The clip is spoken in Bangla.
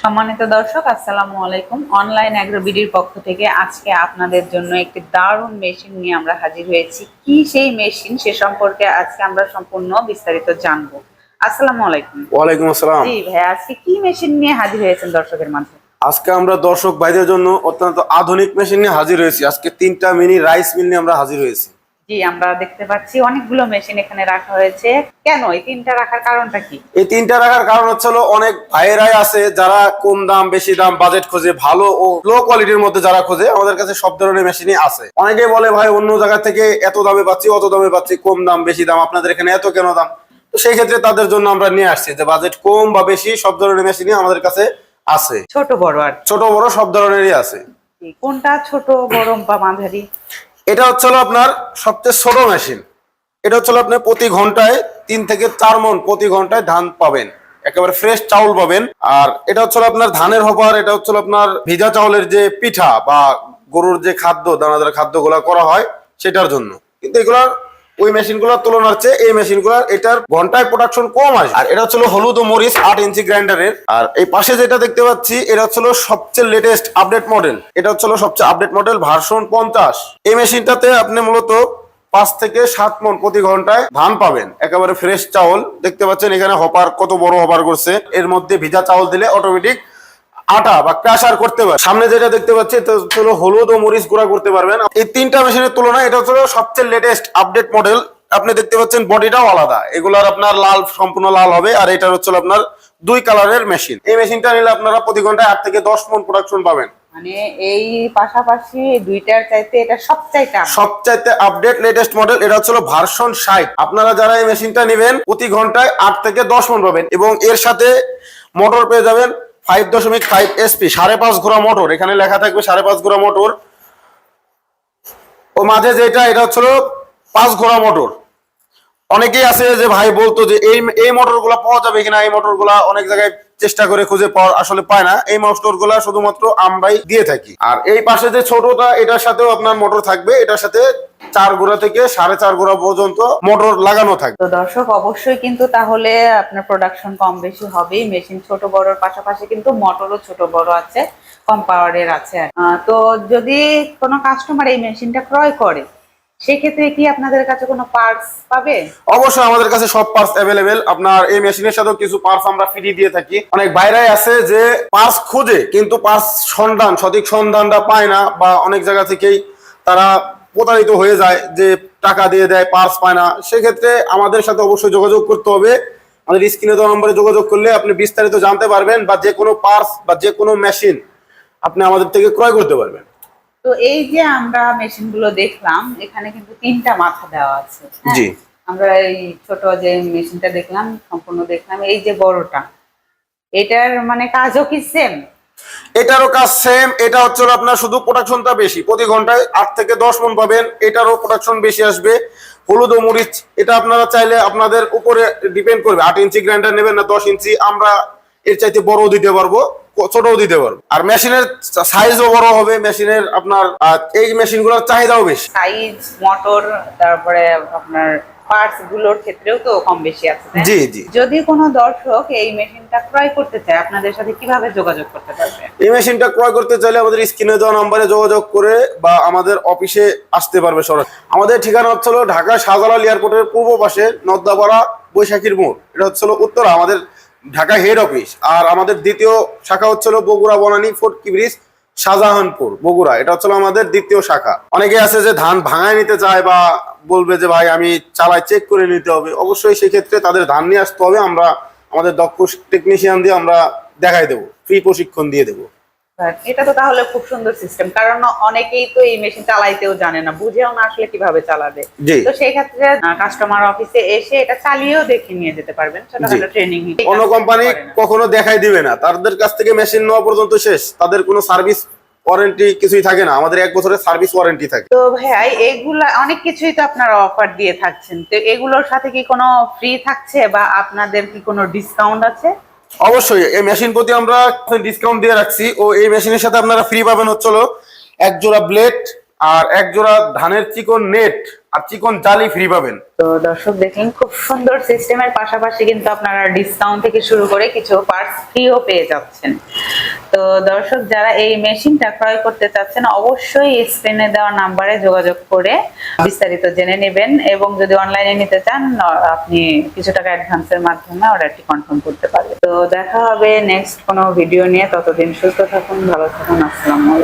সম্মানিত দর্শক আসসালামু আলাইকুম। অনলাইন অ্যাগ্রোবিডির পক্ষ থেকে আজকে আপনাদের জন্য একটি দারুণ মেশিন নিয়ে আমরা হাজির হয়েছি। কি সেই মেশিন সে সম্পর্কে আজকে আমরা সম্পূর্ণ বিস্তারিত জানব। আসসালামু আলাইকুম। ওয়ালাইকুম আসসালাম। জি ভাই আজকে কি মেশিন নিয়ে হাজির হয়েছেন দর্শকের মাঝে? আজকে আমরা দর্শক ভাইদের জন্য অত্যন্ত আধুনিক মেশিন নিয়ে হাজির হয়েছি। আজকে তিনটা মিনি রাইস মিল নিয়ে আমরা হাজির হয়েছি। জি আমরা দেখতে পাচ্ছি অনেকগুলো মেশিন এখানে রাখা হয়েছে। কেন? এই তিনটা রাখার কারণটা কি? এই তিনটা রাখার কারণ হচ্ছে অনেক ভাইয়েরাই আছে যারা কম দাম বেশি দাম বাজেট খোঁজে ভালো ও লো কোয়ালিটির মধ্যে যারা খোঁজে আমাদের কাছে সব ধরনের মেশিনই আছে। অনেকেই বলে ভাই অন্য জায়গা থেকে এত দামে পাচ্ছি অত দামে পাচ্ছি কম দাম বেশি দাম আপনাদের এখানে এত কেন দাম? তো সেই ক্ষেত্রে তাদের জন্য আমরা নিয়ে আসছি যে বাজেট কম বা বেশি সব ধরনের মেশিনই আমাদের কাছে আছে। ছোট বড় আর ছোট বড় সব ধরনেরই আছে। কোনটা ছোট বড় বা মাঝারি? এটা হচ্ছে আপনার সবচেয়ে ছোট মেশিন এটা হচ্ছে আপনি প্রতি ঘন্টায় তিন থেকে চার মন প্রতি ঘন্টায় ধান পাবেন। একেবারে ফ্রেশ চাউল পাবেন। আর এটা হচ্ছে আপনার ধানের হবার, এটা হচ্ছে আপনার ভিজা চাউলের যে পিঠা বা গরুর যে খাদ্য, দানাদার খাদ্যগুলা করা হয় সেটার জন্য। কিন্তু এগুলার ওই মেশিন মেশিনগুলোর তুলনার চেয়ে এই মেশিন মেশিনগুলোর এটার ঘন্টায় প্রোডাকশন কম আসে। আর এটা হচ্ছে হলো হলুদ ও মরিচ আট ইঞ্চি গ্রাইন্ডারের। আর এই পাশে যেটা দেখতে পাচ্ছি, এটা হচ্ছে সবচেয়ে লেটেস্ট আপডেট মডেল এটা হচ্ছে সবচেয়ে আপডেট মডেল ভার্সন পঞ্চাশ। এই মেশিনটাতে আপনি মূলত পাঁচ থেকে সাত মন প্রতি ঘন্টায় ধান পাবেন। একেবারে ফ্রেশ চাউল। দেখতে পাচ্ছেন এখানে হপার কত বড় হপার করছে। এর মধ্যে ভিজা চাউল দিলে অটোমেটিক আটা বা ক্রাশার করতে পারে। সামনে যেটা দেখতে পাচ্ছি এটা হলো হলুদ ও মরিচ গুঁড়া করতে পারবেন। এই তিনটা মেশিনের তুলনায় এটা হচ্ছে হলো সবচেয়ে লেটেস্ট আপডেট মডেল আপনি দেখতে পাচ্ছেন বডিটাও আলাদা। এগুলার আপনার লাল সম্পূর্ণ লাল হবে আর এটা হচ্ছে আপনার দুই কালারের মেশিন এই মেশিনটা নিলে আপনারা প্রতি ঘন্টায় আট থেকে দশ মন প্রোডাকশন পাবেন। মানে এই পাশাপাশি এই দুইটার চাইতে এটা সবচাইতে সবচাইতে আপডেট লেটেস্ট মডেল এটা ভার্সন ষাট। আপনারা যারা এই মেশিনটা নেবেন প্রতি ঘন্টায় আট থেকে দশ মন পাবেন এবং এর সাথে মোটর পেয়ে যাবেন ফাইভ দশমিক ফাইভ এসপি সাড়ে পাঁচ ঘোড়া মোটর। এখানে লেখা থাকবে সাড়ে পাঁচ ঘোড়া মোটর। ও মাঝে যেটা, এটা হচ্ছিল পাঁচ ঘোড়া মোটর। অনেকেই আছে যে ভাই বলতো যে এই এই মোটরগুলা পাওয়া যাবে কিনা, এই মোটরগুলা অনেক জায়গায় চেষ্টা করে খুঁজে পাওয়া আসলে পায় না। এই মোটরগুলা শুধুমাত্র আমরাই দিয়ে থাকি। আর এই পাশে যে ছোটটা, এটার সাথেও আপনার মোটর থাকবে। এটার সাথে চার গোড়া থেকে সাড়ে চার গোড়া পর্যন্ত মোটর লাগানো থাকবে তো দর্শক অবশ্যই কিন্তু তাহলে আপনার প্রোডাকশন কম বেশি হবেই। মেশিন ছোট বড়র পাশাপাশি কিন্তু মোটরও ছোট বড় আছে কম পাওয়ারের আছে তো যদি কোনো কাস্টমার এই মেশিনটা ক্রয় করে সেক্ষেত্রে কি আপনাদের কাছে কোনো পার্টস পাবে? অবশ্যই আমাদের কাছে সব পার্টস অ্যাভেলেবেল আপনার এই মেশিনের সাথেও কিছু পার্টস আমরা ফ্রি দিয়ে থাকি। অনেক বাইরাই আছে যে পার্টস খোঁজে কিন্তু পার্টস সন্ধান সঠিক সন্ধানটা পায় না বা অনেক জায়গা থেকেই তারা প্রতারিত হয়ে যায় যে টাকা দিয়ে দেয় পার্টস পায় না সেক্ষেত্রে আমাদের সাথে অবশ্যই যোগাযোগ করতে হবে আমাদের স্ক্রিনে দেওয়া নম্বরে যোগাযোগ করলে আপনি বিস্তারিত জানতে পারবেন বা যে কোনো পার্স বা যে কোনো মেশিন আপনি আমাদের থেকে ক্রয় করতে পারবেন তো এই যে আমরা মেশিনগুলো দেখলাম এখানে কিন্তু তিনটা মাথা দেওয়া আছে হ্যাঁ? জি। আমরা এই ছোট যে মেশিনটা দেখলাম সম্পূর্ণ দেখলাম এই যে বড়টা এটার মানে কাজও কি সেম এটারও কাজ সেম এটা হচ্ছে আপনার শুধু প্রোডাকশনটা বেশি। প্রতি ঘন্টায় আট থেকে দশ মন পাবেন, এটারও প্রোডাকশন বেশি আসবে। হলুদ ও মরিচ, এটা আপনারা চাইলে আপনাদের উপরে ডিপেন্ড করবে। আট ইঞ্চি গ্রাইন্ডার নেবেন না, দশ ইঞ্চি, আমরা এর চাইতে বড়ও দিতে পারব, ছোটও দিতে পারব। আর মেশিনের সাইজও বড় হবে, মেশিনের আপনার এই মেশিনগুলোর চাহিদাও বেশি। সাইজ মোটর তারপরে আপনার পার্টসগুলোর ক্ষেত্রেও তো কম বেশি আছে জি জি। যদি কোনো দর্শক এই মেশিনটা ক্রয় করতে চায় আপনাদের সাথে কীভাবে যোগাযোগ করতে পারবে? এই মেশিনটা ক্রয় করতে চাইলে আমাদের স্ক্রিনে দেওয়া নম্বরে যোগাযোগ করে বা আমাদের অফিসে আসতে পারবে সরাসরি। আমাদের ঠিকানা হচ্ছে হলো ঢাকা শাহজালাল এয়ারপোর্টের পূর্ব পাশে নদ্দাপাড়া বৈশাখীর মোড়। এটা হচ্ছে উত্তরা আমাদের ঢাকা হেড অফিস আর আমাদের দ্বিতীয় শাখা হচ্ছে হলো বগুড়া বনানী ফোর্ট কিবরিজ শাহজাহানপুর, বগুড়া। এটা হচ্ছে আমাদের দ্বিতীয় শাখা। অনেকে আছে যে ধান ভাঙায় নিতে চায় বা বলবে যে, ভাই, আমি চালায় চেক করে নিতে হবে। অবশ্যই সেক্ষেত্রে তাদের ধান নিয়ে আসতে হবে। আমরা আমাদের দক্ষ টেকনিশিয়ান দিয়ে আমরা দেখাই দেবো। ফ্রি প্রশিক্ষণ দিয়ে দেবো। এটা তো তাহলে খুব সুন্দর সিস্টেম কারণ অনেকেই তো এই মেশিন চালাইতেও জানে না বুঝেও না আসলে কীভাবে চালাবে। তো সেই ক্ষেত্রে কাস্টমার অফিসে এসে এটা চালিয়েও দেখে নিয়ে যেতে পারবেন ছোটখাটো ট্রেনিং অন্য কোম্পানি কখনো দেখাই দিবে না। তাদের কাছ থেকে মেশিন নেওয়া পর্যন্ত শেষ। তাদের কোনো সার্ভিস ওয়ারেন্টি কিছুই থাকে না। আমাদের এক বছরের সার্ভিস ওয়ারেন্টি থাকে। তো ভাই এগুলা অনেক কিছুই তো আপনারা অফার দিয়ে থাকছেন। তো এগুলোর সাথে কি কোনো ফ্রি থাকছে বা আপনাদের কি কোনো ডিসকাউন্ট আছে? অবশ্যই, এই মেশিন প্রতি আমরা ডিসকাউন্ট দিয়ে রাখছি। ও এই মেশিনের সাথে আপনারা ফ্রি পাবেন হচ্ছিল এক জোড়া ব্লেড আর এক জোড়া ধানের চিকন নেট আর চিকন জালি ফ্রি পাবেন। তো দর্শক দেখলেন, খুব সুন্দর সিস্টেমের পাশাপাশি কিন্তু আপনারা ডিসকাউন্ট থেকে শুরু করে কিছু পার্টস ফ্রিও পেয়ে যাচ্ছেন। তো দর্শক, যারা এই মেশিনটা ক্রয় করতে চাচ্ছেন, অবশ্যই স্ক্রিনে দেওয়া নাম্বারে যোগাযোগ করে বিস্তারিত জেনে নেবেন এবং যদি অনলাইনে নিতে চান, আপনি কিছু টাকা অ্যাডভান্সের মাধ্যমে অর্ডারটি কনফার্ম করতে পারবেন। তো দেখা হবে নেক্সট কোনো ভিডিও নিয়ে। ততদিন সুস্থ থাকুন, ভালো থাকুন। আসসালামু